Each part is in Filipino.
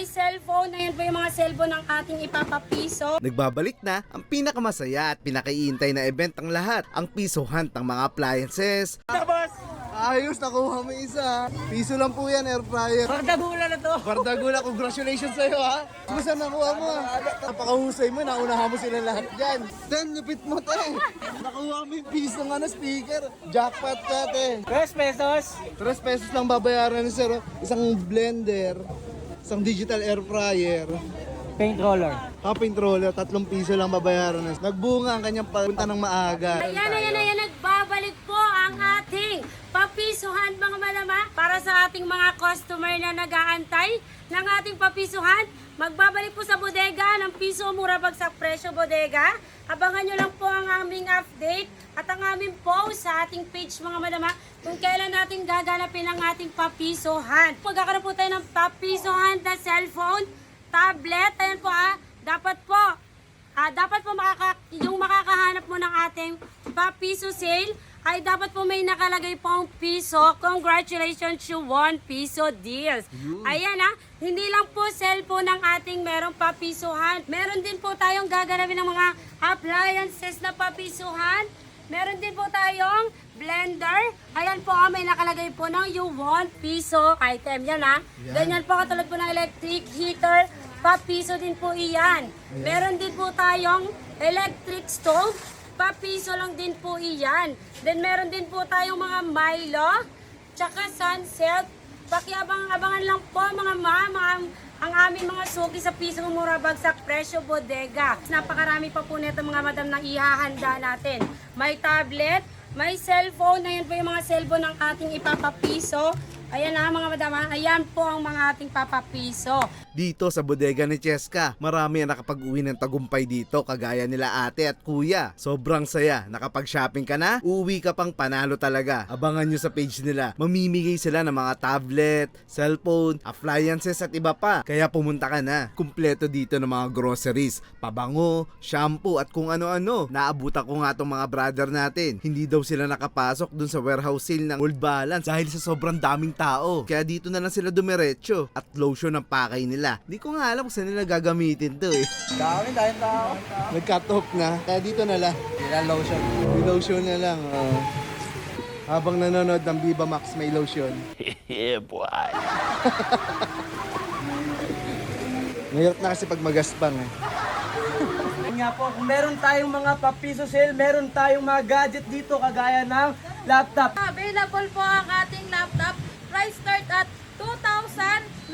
may cellphone. Ayan po yung mga cellphone ng ating ipapapiso. Nagbabalik na ang pinakamasaya at pinakaiintay na event ng lahat, ang piso hunt ng mga appliances. Ayos, nakuha mo isa. Piso lang po yan, air fryer. Pagdagula na to. Bardagula, congratulations sa'yo ha. Gusto nakuha mo ha. Napakahusay mo, naunahan mo sila lahat dyan. Ten, lupit mo te. Nakuha mo yung piso nga na speaker. Jackpot ka te. 3 pesos. 3 pesos lang babayaran ni sir. oh. Isang blender, isang digital air fryer, Paint roller. Happy roller, tatlong piso lang babayaran. Nagbunga ang kanyang punta ng maaga. Ayan, ayan, ayan, nagbabalik po ang ating malama para sa ating mga customer na nag-aantay ng ating papisuhan. Magbabalik po sa bodega ng piso mura bagsak presyo bodega. Abangan nyo lang po ang aming update at ang aming post sa ating page mga madama kung kailan natin gaganapin ang ating papisuhan. Magkakaroon po tayo ng papisuhan na cellphone, tablet, ayan po ah, dapat po Ah, dapat po makaka yung makakahanap mo ng ating pa-piso sale ay dapat po may nakalagay pong piso. Congratulations to one piso deals. Ayan ah, hindi lang po cellphone ng ating merong papisuhan. Meron din po tayong gaganapin ng mga appliances na papisuhan. Meron din po tayong blender. Ayan po, ah, may nakalagay po ng you want piso item. Yan ah. Ganyan po katulad po ng electric heater. Papiso din po iyan. Meron din po tayong electric stove. Papiso lang din po iyan. Then meron din po tayong mga Milo. Tsaka sunset. Pakiabang-abangan lang po mga ma, mga, ang aming mga suki sa piso mura bagsak presyo bodega. Napakarami pa po nito mga madam na ihahanda natin. May tablet, may cellphone. Ayan po yung mga cellphone ng ating ipapapiso. Ayan na mga madam. ha. Ayan po ang mga ating papapiso. Dito sa bodega ni Cheska, marami ang nakapag-uwi ng tagumpay dito kagaya nila ate at kuya. Sobrang saya, nakapag-shopping ka na, uuwi ka pang panalo talaga. Abangan nyo sa page nila, mamimigay sila ng mga tablet, cellphone, appliances at iba pa. Kaya pumunta ka na. Kumpleto dito ng mga groceries, pabango, shampoo at kung ano-ano. Naabutan ko nga tong mga brother natin. Hindi daw sila nakapasok dun sa warehouse sale ng Old Balance dahil sa sobrang daming tao. Kaya dito na lang sila dumiretso at lotion ang pakay nila. Di ko nga alam kung saan nila gagamitin to eh. Dami, dahil tao. Nag-cut off na. Kaya dito na lang. Sila lotion. May lotion na lang. oh. Habang nanonood ng Viva Max may lotion. Yeah, boy. Mahirap na kasi pag magaspang eh. Nga po, kung meron tayong mga papiso sale, meron tayong mga gadget dito kagaya ng laptop. Available po ang ating laptop. Price start at 2,999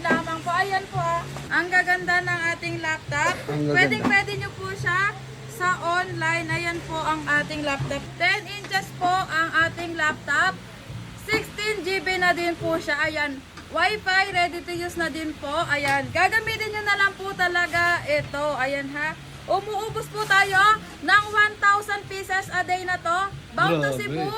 lamang po. Ayan po. ah. Ang gaganda ng ating laptop. Pwedeng pwede nyo po siya sa online. Ayan po ang ating laptop. 10 inches po ang ating laptop. 16 GB na din po siya. Ayan. Wi-Fi, ready to use na din po. Ayan. Gagamitin nyo na lang po talaga ito. Ayan ha. Umuubos po tayo ng 1,000 pieces a day na to. Bound to. Cebu,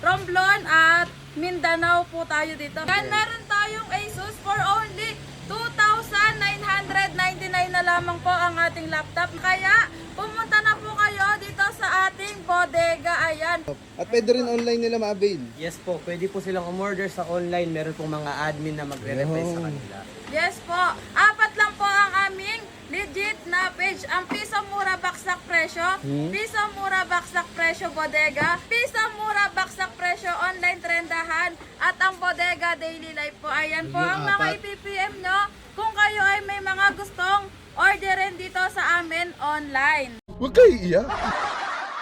Romblon at Mindanao po tayo dito. Yan, meron tayong Asus for only 2,999 na lamang po ang ating laptop. Kaya, pumunta na po kayo dito sa ating bodega. Ayan. At pwede rin online nila ma-avail. Yes po, pwede po silang umorder sa online. Meron pong mga admin na magre-reply sa kanila. Yes po. Apat lang po ang aming legit na page. Ang piso mura baksak presyo, piso mura baksak presyo bodega, piso mura baksak presyo online trendahan, at ang bodega daily life po. Ayan po ang mga ipipm nyo kung kayo ay may mga gustong orderin dito sa amin online. Huwag kayo iyak.